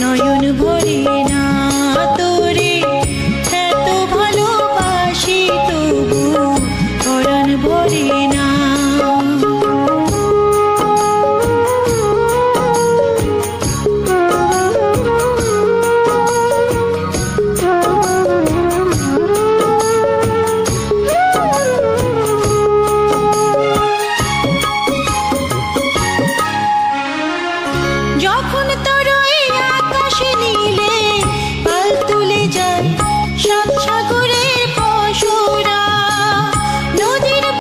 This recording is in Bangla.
নয়ন ভরিয়ে